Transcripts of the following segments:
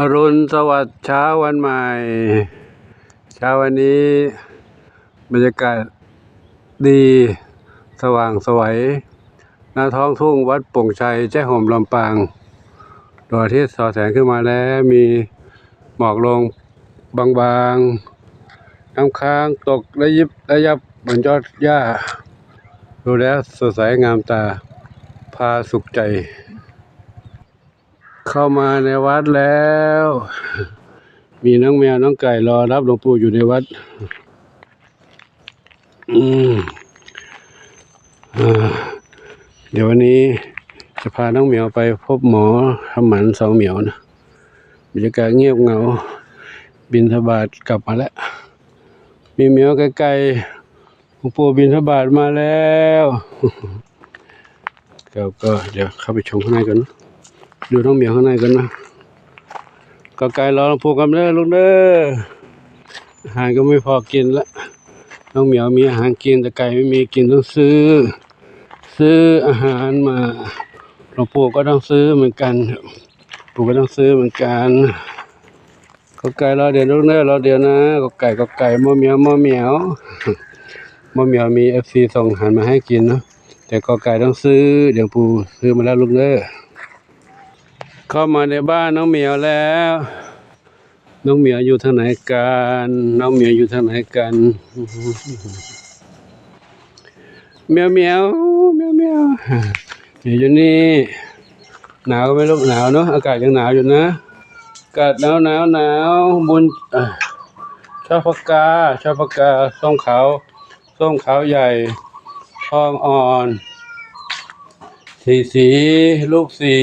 อรุณสวัสดิ์เช้าวันใหม่ เช้าวันนี้ บรรยากาศดีสว่างสวัยหน้าท้องทุ่งวัดป่งชัยแจ้ห่มลำปางดวงอาทิตย์ส่อแสงขึ้นมาแล้วมีหมอกลงบางๆน้ำค้างตกระยิบระยับบนยอดหญ้า ดูแล้วสดใสงามตา พาสุขใจ เข้ามาในวัดแล้ว มีน้องแมวน้องไก่รอรับหลวงปู่อยู่ในวัด อืมอ่าเดี๋ยววันนี้จะพาน้องเหมียวไปพบหมอทำหมันสองเหมียวนะบรรยากาศเงียบเหงา บินทบาทกลับมาแล้ว มีเหมียวไกลๆหลวงปู่บินทบาทมาแล้วก็ก็เดี๋ยวเข้าไปชมข้างในกันนะ ดูน้องเหมียวข้างในกันนะก็ไกลรอลงปู่กันเด้อลูกเด้ออาหารก็ไม่พอกินละน้องเหมียวมีอาหารกินแต่ไก่ไม่มีกินต้องซื้อ ซื้ออาหารมาหลวงปู่ก็ต้องซื้อเหมือนกันปู่ก็ต้องซื้อเหมือนกันก็ไก่รอเดี๋ยวลูกเด้อรอเดี๋ยวนะก็ไก่ก็ไก่มอเหมียวมอเหมียวมอเหมียวมีเอฟซีส่งอาหารมาให้กินเนาะแต่ก็ไก่ต้องซื้อเดี๋ยวปู่ซื้อมาแล้วลูกเด้อ เข้ามาในบ้านน้องเหมียวแล้ว น้องเหมียวอยู่ทางไหนกัน น้องเหมียวอยู่ทางไหนกันเหมียวเหมียวเหมียวเหมียวเหมียวอยู่นี่หนาวไหมลูกหนาวเนาะอากาศยังหนาวอยู่นะอากาศหนาวหนาวหนาวบนเอ่อชอบปากกาชอบปากกาส้มขาวส้มขาวใหญ่ทองอ่อนสีสีลูกสี่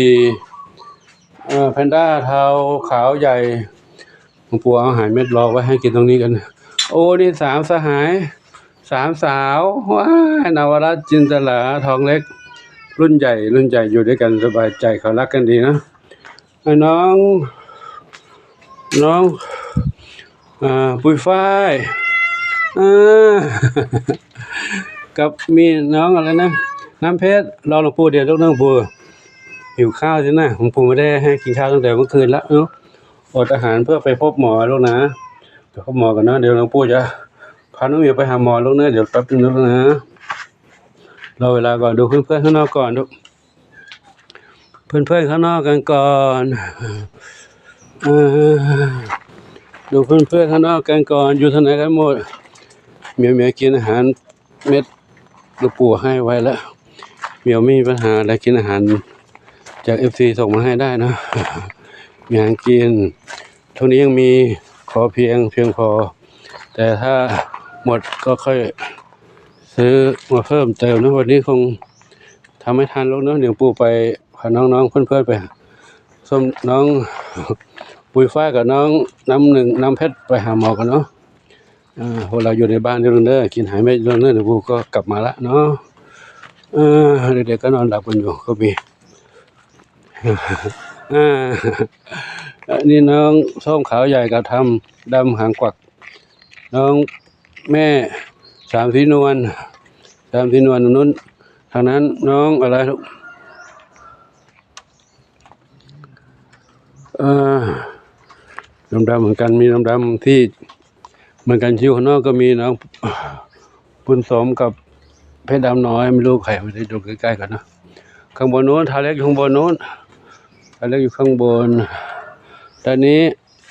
แพนด้าเทาขาวใหญ่หลวงปู่เอาอาหารเม็ดรอไว้ให้กินตรงนี้กัน โอ้นี่สามสหาย สามสาวว้ายนวรัตจินตลาทองเล็ก รุ่นใหญ่ รุ่นใหญ่อยู่ด้วยกันสบายใจเขารักกันดีนะไอ้น้อง น้องอ่าปุยฝ้ายกับมีน้องอะไรนะ น้ำเพชรรอหลวงปู่เดี๋ยวลูกน้องปู่ หิวข้าวใช่ไหมผมผมไม่ได้ให้กินข้าวตั้งแต่เมื่อคืนแล้วเนาะอดอาหารเพื่อไปพบหมอลูกนะเดี๋ยวพบหมอกันนะเดี๋ยวหลวงปู่จะพาน้องเหมียวไปหาหมอลูกนะเดี๋ยวแป๊บนึงนะลูกนะรอเวลาก่อนดูเพื่อนๆข้างนอกก่อนลูกเพื่อนข้างนอกกันก่อนอ่าดูเพื่อนข้างนอกกันก่อนอยู่ทางไหนกันหมดเมียวเมียวกินอาหารเม็ดหลวงปู่ให้ไว้แล้วเมียวไม่มีปัญหาอะไรกินอาหาร จากเอฟซีส่งมาให้ได้นะมีอาหารกินเท่านี้ยังมีขอเพียงเพียงพอ แต่ถ้าหมดก็ค่อยซื้อมาเพิ่มเติมนะวันนี้คงทำไม่ทันล้วเนอะเดี๋ยวปู่ไปพาน้องๆเพื่อนๆไปส้มน้องปุยฝ้ากับน้องน้ำหนึ่งน้ำเพชรไปหาหมอกันเนาะอ่าพวกเราอยู่ในบ้านเรื่องเด้อกินหายไม่เรื่องเด้อเดี๋ยวปู่ก็กลับมาละเนาะอ่าเด็กๆก็นอนหลับกันอยู่ก็มี อันนี้น้องส้มขาวใหญ่กับทำดำหางกวัก น้องแม่สามสีนวลสามสีนวลนู้นทางนั้นน้องอะไรลูกดำดำๆเหมือนกันมีดำดำๆที่เหมือนกันชิวข้างนอกก็มีน้องบุญสมกับเพชรดำน้อยไม่รู้ใครไม่ได้ดูใกล้ๆกันนะข้างบนโน้นทาเล็กข้างบนโน้น เล็กอยู่ข้างบนตอนนี้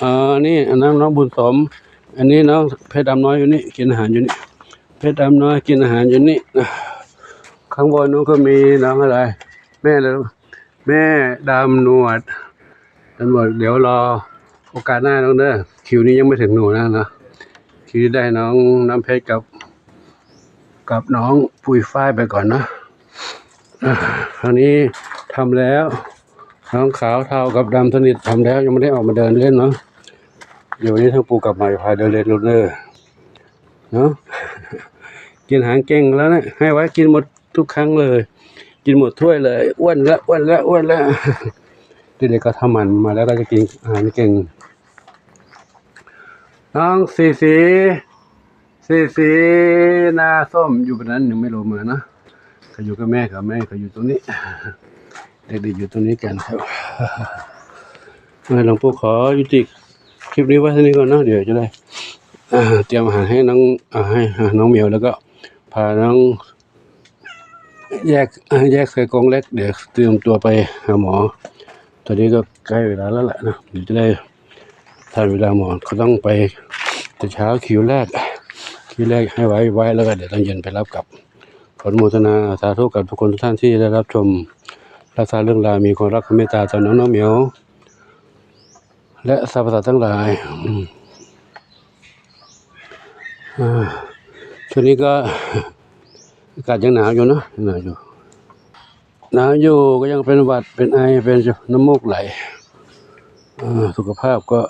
อ่านี่นนั้นน้องบุญสม อันนี้น้องเพชรดำน้อยอยู่นี่กินอาหารอยู่นี่เพชรดำน้อยกินอาหารอยู่นี่ข้างบนนู้นก็มีน้องอะไร แม่อะไรลูกแม่ดำนวดดำหนวดเดี๋ยวรอโอกาสหน้าน้องเด้อคิวนี้ยังไม่ถึงหนูนะนะคิวที่ได้น้องน้ำเพชรกับ กับน้องปุยฝ้ายไปก่อนนะอ่าคราวนี้ทำแล้ว ทั้งขาวเทากับดำสนิททำแล้วยังไม่ได้ออกมาเดินเล่นเนาะเดี๋ยววันนี้ทั้งปูกลับมาจะพาเดินเล่นรถเนอร์เนาะกินหางเก่งแล้วนะให้ไว้กินหมดทุกครั้งเลย กินหมดถ้วยเลยอ้วนละอ้วนละอ้วนละเด็กๆก็ทำมันมาแล้วก็จะกินอาหารเก่งน้องสีสีสีสีหน้าส้มอยู่บนนั้นยังไม่ลงมานะเขาอยู่กับแม่กับแม่เขาอยู่ตรงนี้ เด็กๆอยู่ตรงนี้กันครับอ่าหลวงปู่ขอยุติคลิปนี้ไว้เท่านี้ก่อนนะเดี๋ยวจะได้เตรียมอาหารให้น้องอให้น้องเมียวแล้วก็พาน้อง แยกแยกใส่กรงเล็กเดี๋ยวเตรียมตัวไปหาหมอ ตอนนี้ก็ใกล้เวลาแล้วแหละนะเดี๋ยวจะได้ทันเวลาหมอเขาต้องไปแต่เช้าคิวแรกคิวแรกให้ไว้ไว้แล้วก็เดี๋ยวตอนเย็นไปรับกลับขอโมทนาสาธุกับทุกคนทุกท่านที่ได้รับชม รักษาเรื่องราวมีความรักความเมตตาจากน้องน้องเหมียว และสรรพสัตว์ทั้งหลายช่วงนี้ก็อากาศยังหนาวอยู่เนะหนาวอยู่หนาวอยู่ก็ยังเป็นหวัดเป็นไอเป็นน้ำมูกไหลสุขภาพก็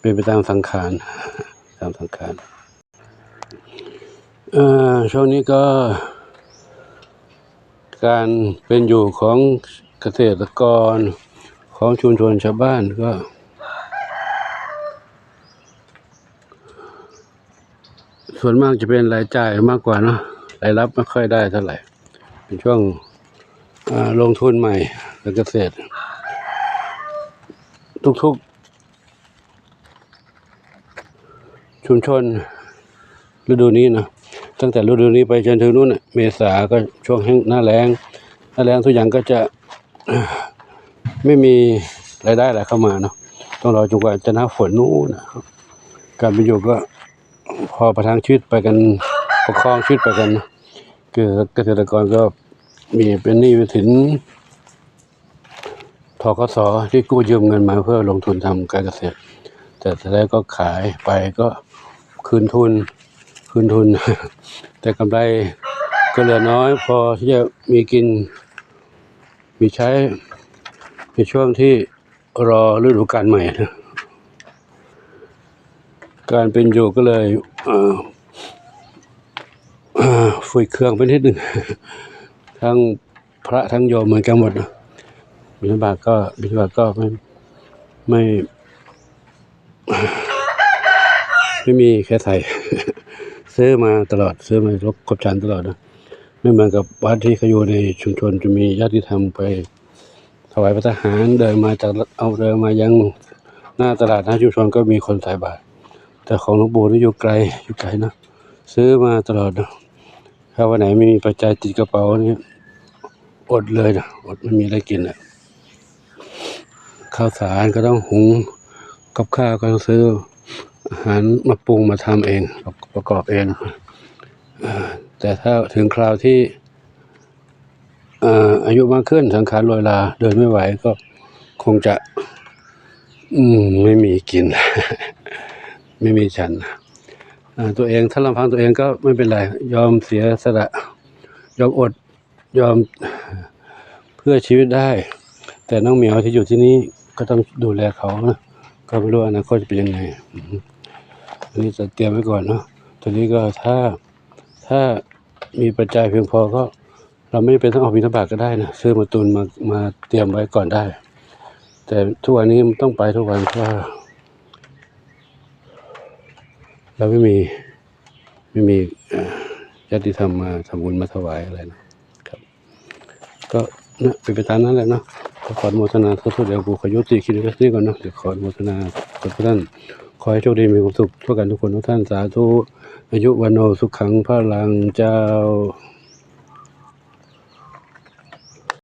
เป็นไปตามสังขารตามสังขารช่วงนี้ก็ การเป็นอยู่ของเกษตรกรของชุมชนชาวบ้านก็ ส่วนมากจะเป็นรายจ่ายมากกว่าเนอะรายรับไม่ค่อยได้เท่าไหร่ เป็นช่วงลงทุนใหม่ในเกษตร ทุกๆ ชุมชนฤดูนี้นะ ตั้งแต่ฤดูนี้ไปจนถึงนู้นน่ะเมษาก็ช่วงแห้งหน้าแล้งหน้าแล้งทุกอย่างก็จะไม่มีรายได้อะไรเข้ามาเนาะต้องรอจนกว่าจะหน้าฝนนู้นนะครับการป็นอยู่ก็พอประทังชีวิตไปกันประคองชีวิตไปกันนะคือเกษตรกรก็มีเป็นหนี้ไปถึงทกสที่กู้ยืมเงินมาเพื่อลงทุนทำการเกษตร แต่สุดท้ายก็ขายไปก็คืนทุน คืนทุน แต่กำไรก็เหลือน้อย พอที่จะมีกิน มีใช้ในช่วงที่รอฤดูกาลใหม่นะการเป็นอยู่ก็เลยเอ่อเอ่อฝืดเครื่องไปนิดหนึ่งทั้งพระทั้งโยมเหมือนกันหมดบิณฑบาตก็บิณฑบาตก็ไม่ไม่ ไม่มีแค่ไทย ซื้อมาตลอดซื้อมาลบกบชันตลอดนะไม่เหมือนกับวัดที่เขาอยู่ในชุมชนจะมีญาติธรรมไปถวายพระทหารเดินมาจากเอาเดินมายังหน้าตลาดหน้าชุมชนก็มีคนใส่บาตรแต่ของหลวงปู่นี่อยู่ไกลอยู่ไกลนะซื้อมาตลอดนะถ้าวันไหนไม่มีปัจจัยติดกระเป๋านี่อดเลยนะอดไม่มีอะไรกินอะข้าวสารก็ต้องหุงกับข้าวก็ต้องซื้อ อาหารมาปรุงมาทำเองประกอบเองเอ่อแต่ถ้าถึงคราวที่เอ่ออายุมากขึ้นสังขารลอยลาเดินไม่ไหวก็คงจะอืมไม่มีกิน ไม่มีฉันอ่าตัวเองถ้าลำพังตัวเองก็ไม่เป็นไร ยอมเสียสละยอมอดยอมเพื่อชีวิตได้ แต่น้องเหมียวที่อยู่ที่นี่ก็ต้องดูแลเขานะก็ไม่รู้อนาคตจะเป็นยังไง อันนี้จะเตรียมไว้ก่อนเนาะตอนนี้ก็ถ้าถ้ามีปัจจัยเพียงพอก็ เราไม่จำเป็นต้องออกบิณฑบาตก็ได้นะซื้อมาตุนมามาเตรียมไว้ก่อนได้ แต่ทุกวันนี้มันต้องไปทุกวันเพราะเราไม่มีไม่มีญาติธรรมมาทำบุญมาถวายอะไรนะครับ ก็นะเป็นไปตามนั้นแหละเนาะขอโมทนาทุกทุกเดี๋ยวกูขอยุติคลิปนี้ก่อนเนาะเดี๋ยวขอโมทนาทุกท่าน ขอให้โชคดีมีความสุขทั่วกันทุกคนทุกท่านสาธุอายุวันโนสุขขังพระลังเจ้า